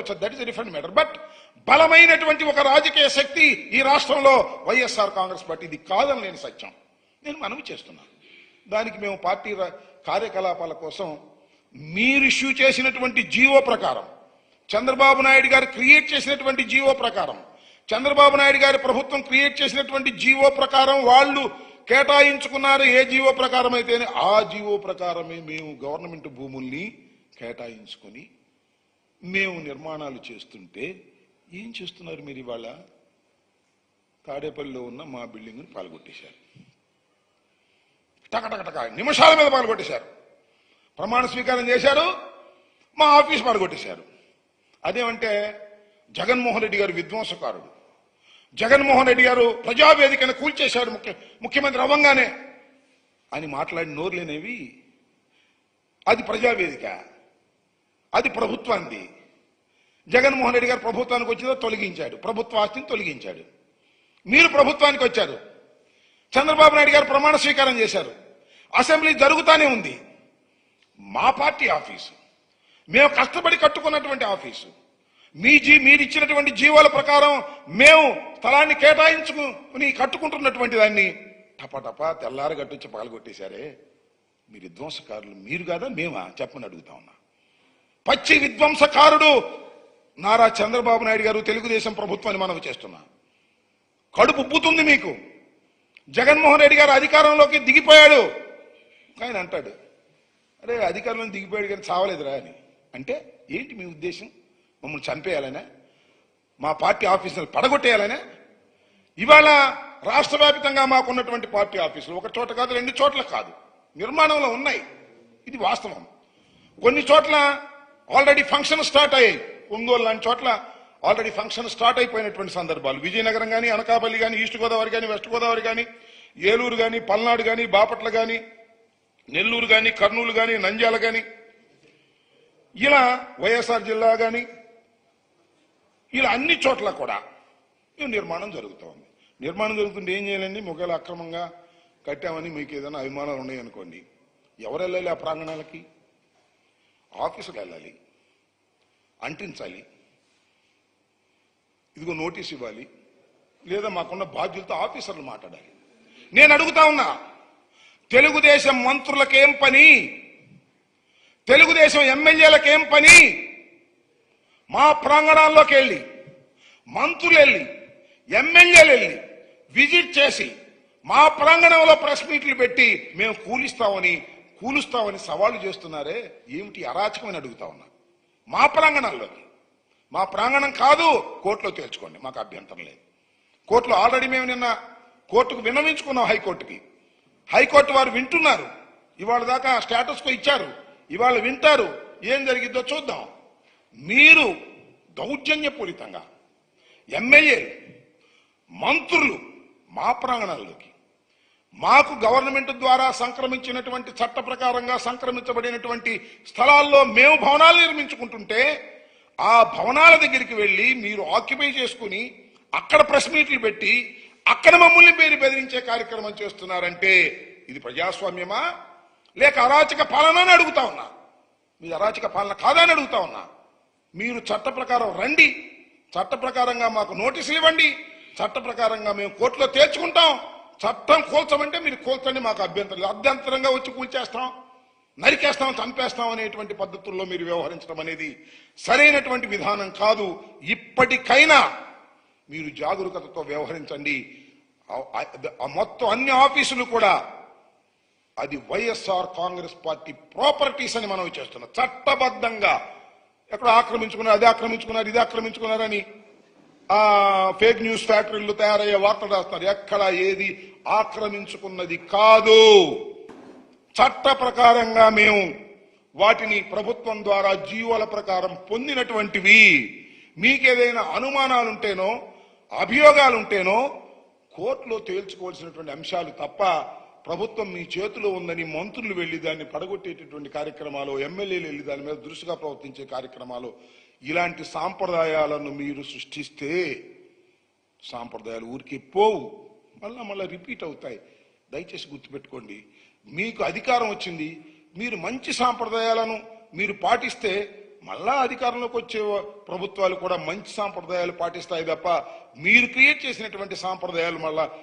That is different matter but బలమైనటువంటి ఒక రాజకీయ శక్తి ఈ రాష్ట్రంలో వైఎస్ఆర్ కాంగ్రెస్ పార్టీ ఇది కాదని నేను సత్యం. నేను మనవి చేస్తున్నాను. దానికి మేము పార్టీ కార్యకలాపాల కోసం మీరు ఇష్యూ చేసినటువంటి జీవో ప్రకారం చంద్రబాబు నాయుడు గారు క్రియేట్ చేసినటువంటి జీవో ప్రకారం చంద్రబాబు నాయుడు గారి ప్రభుత్వం క్రియేట్ చేసినటువంటి జీవో ప్రకారం వాళ్ళు కేటాయించుకున్నారు ఏ జీవో ప్రకారం అయితేనే ఆ జీవో ప్రకారమే మేము గవర్నమెంట్ భూముల్ని కేటాయించుకొని మేము నిర్మాణాలు చేస్తుంటే ఏం చేస్తున్నారు మీరు ఇవాళ? తాడేపల్లిలో ఉన్న మా బిల్డింగ్ని పాల్గొట్టేశారు. టకటకటక నిమిషాల మీద పాల్గొట్టేశారు. ప్రమాణ స్వీకారం చేశారు మా ఆఫీస్ పాల్గొట్టేశారు. అదేమంటే జగన్మోహన్ రెడ్డి గారు విధ్వంసకారుడు. జగన్మోహన్ రెడ్డి గారు ప్రజావేదికను కూల్చేశాడు ముఖ్య ముఖ్యమంత్రి అవ్వంగానే. అని మాట్లాడిన నోరులేనేవి? అది ప్రజావేదిక. అది ప్రభుత్వాన్ని జగన్మోహన్ రెడ్డి గారు ప్రభుత్వానికి వచ్చిందో తొలగించాడు. ప్రభుత్వ ఆస్తిని తొలగించాడు. మీరు ప్రభుత్వానికి వచ్చారు. చంద్రబాబు నాయుడు గారు ప్రమాణ స్వీకారం చేశారు. అసెంబ్లీ జరుగుతానే ఉంది. మా పార్టీ ఆఫీసు. మేము కష్టపడి కట్టుకున్నటువంటి ఆఫీసు. మీ జీ మీరు ఇచ్చినటువంటి జీవాల ప్రకారం మేము స్థలాన్ని కేటాయించుకుని కట్టుకుంటున్నటువంటి దాన్ని టపటపా తెల్లారి గట్టొచ్చి పగలగొట్టేశారే. మీరు విధ్వంసకారులు. మీరు కాదా మేమా? చెప్పని అడుగుతా ఉన్నా. పచ్చి విధ్వంసకారుడు నారా చంద్రబాబు నాయుడు గారు తెలుగుదేశం ప్రభుత్వాన్ని మనవి చేస్తున్నా. కడుపు ఉబ్బుతుంది మీకు. జగన్మోహన్ రెడ్డి గారు అధికారంలోకి దిగిపోయాడు. ఆయన అంటాడు అరే అధికారంలో దిగిపోయాడు కానీ చావలేదురా అని. అంటే ఏంటి మీ ఉద్దేశం? మమ్మల్ని చంపేయాలనే? మా పార్టీ ఆఫీసులు పడగొట్టేయాలనే? ఇవాళ రాష్ట్ర వ్యాప్తంగా మాకున్నటువంటి పార్టీ ఆఫీసులు ఒక చోట కాదు రెండు చోట్ల కాదు. నిర్మాణంలో ఉన్నాయి. ఇది వాస్తవం. కొన్ని చోట్ల ఆల్రెడీ ఫంక్షన్ స్టార్ట్ అయ్యాయి. ఒంగోలు లాంటి చోట్ల ఆల్రెడీ ఫంక్షన్ స్టార్ట్ అయిపోయినటువంటి సందర్భాలు. విజయనగరం కానీ అనకాపల్లి కానీ ఈస్ట్ గోదావరి కానీ వెస్ట్ గోదావరి కానీ ఏలూరు కానీ పల్నాడు కానీ బాపట్ల కానీ నెల్లూరు కానీ కర్నూలు కానీ నంద్యాల కానీ ఇలా వైఎస్ఆర్ జిల్లా కానీ ఇలా అన్ని చోట్ల కూడా నిర్మాణం జరుగుతుంది నిర్మాణం జరుగుతుంటే ఏం చేయాలండి? ఒకవేళ అక్రమంగా కట్టామని మీకు ఏదైనా అభిమానాలు ఉన్నాయనుకోండి ఎవరు వెళ్ళాలి ఆ ప్రాంగణాలకి? ఆఫీసుకు వెళ్ళాలి అంటించాలి. ఇదిగో నోటీస్ ఇవ్వాలి. లేదా మాకున్న బాధ్యులతో ఆఫీసర్లు మాట్లాడాలి. నేను అడుగుతా ఉన్నా తెలుగుదేశం మంత్రులకేం పని? తెలుగుదేశం ఎమ్మెల్యేలకేం పని? మా ప్రాంగణాల్లోకి వెళ్ళి మంత్రులు వెళ్ళి ఎమ్మెల్యేలు వెళ్ళి విజిట్ చేసి మా ప్రాంగణంలో ప్రెస్ మీట్లు పెట్టి మేము కూలిస్తామని కూలుస్తామని సవాళ్ళు చేస్తున్నారే? ఏమిటి అరాచకమని అడుగుతా ఉన్నా. మా ప్రాంగణాల్లోకి మా ప్రాంగణం కాదు కోర్టులో తేల్చుకోండి మాకు అభ్యంతరం లేదు. కోర్టులో ఆల్రెడీ మేము నిన్న కోర్టుకు విన్నవించుకున్నాం హైకోర్టుకి. హైకోర్టు వారు వింటున్నారు. ఇవాళ దాకా స్టేటస్కు ఇచ్చారు. ఇవాళ వింటారు. ఏం జరిగిద్దో చూద్దాం. మీరు దౌర్జన్యపూరితంగా ఎమ్మెల్యేలు మంత్రులు మా ప్రాంగణాల్లోకి మాకు గవర్నమెంట్ ద్వారా సంక్రమించినటువంటి చట్ట ప్రకారంగా సంక్రమించబడినటువంటి స్థలాల్లో మేము భవనాలు నిర్మించుకుంటుంటే ఆ భవనాల దగ్గరికి వెళ్ళి మీరు ఆక్యుపై చేసుకుని అక్కడ ప్రెస్ మీట్లు పెట్టి అక్కడ మమ్మల్ని పేరు బెదిరించే కార్యక్రమం చేస్తున్నారంటే ఇది ప్రజాస్వామ్యమా? లేక అరాచక పాలన అని అడుగుతా ఉన్నా? మీది అరాచక పాలన కాదా అని అడుగుతా ఉన్నా? మీరు చట్ట ప్రకారం రండి. చట్ట ప్రకారంగా మాకు నోటీసులు ఇవ్వండి. చట్ట ప్రకారంగా మేము కోర్టులో తేల్చుకుంటాం. చట్టం కూల్చమంటే మీరు కూల్చండి మాకు అభ్యంతరం లేదు. అభ్యంతరంగా వచ్చి కూల్చేస్తాం నరికేస్తాం చంపేస్తాం అనేటువంటి పద్ధతుల్లో మీరు వ్యవహరించడం అనేది సరైనటువంటి విధానం కాదు. ఇప్పటికైనా మీరు జాగరూకతతో వ్యవహరించండి. మొత్తం అన్ని ఆఫీసులు కూడా అది వైఎస్ఆర్ కాంగ్రెస్ పార్టీ ప్రాపర్టీస్ అని మనం చేస్తున్నాం చట్టబద్ధంగా ఎక్కడ ఆక్రమించుకున్నారు అది ఆక్రమించుకున్నారు ఇది ఆక్రమించుకున్నారని ఫేక్ న్యూస్ ఫ్యాక్టరీలు తయారయ్యే వార్తలు రాస్తున్నారు ఎక్కడ ఏది ఆక్రమించుకున్నది కాదు. చట్ట ప్రకారంగా మేము వాటిని ప్రభుత్వం ద్వారా జీవోల ప్రకారం పొందినటువంటివి. మీకేదైనా అనుమానాలుంటేనో అభియోగాలుంటేనో కోర్టులో తేల్చుకోవాల్సినటువంటి అంశాలు తప్ప ప్రభుత్వం మీ చేతిలో ఉందని మంత్రులు వెళ్ళి దాన్ని పడగొట్టేటటువంటి కార్యక్రమాలు ఎమ్మెల్యేలు వెళ్ళి దాని మీద దృష్టిగా ప్రవర్తించే కార్యక్రమాలు ఇలాంటి సాంప్రదాయాలను మీరు సృష్టిస్తే సాంప్రదాయాలు ఊరికి పోవు. మళ్ళా మళ్ళీ రిపీట్ అవుతాయి. దయచేసి గుర్తుపెట్టుకోండి. మీకు అధికారం వచ్చింది. మీరు మంచి సాంప్రదాయాలను మీరు పాటిస్తే మళ్ళా అధికారంలోకి వచ్చే ప్రభుత్వాలు కూడా మంచి సాంప్రదాయాలు పాటిస్తాయి తప్ప మీరు క్రియేట్ చేసినటువంటి సాంప్రదాయాలు మళ్ళా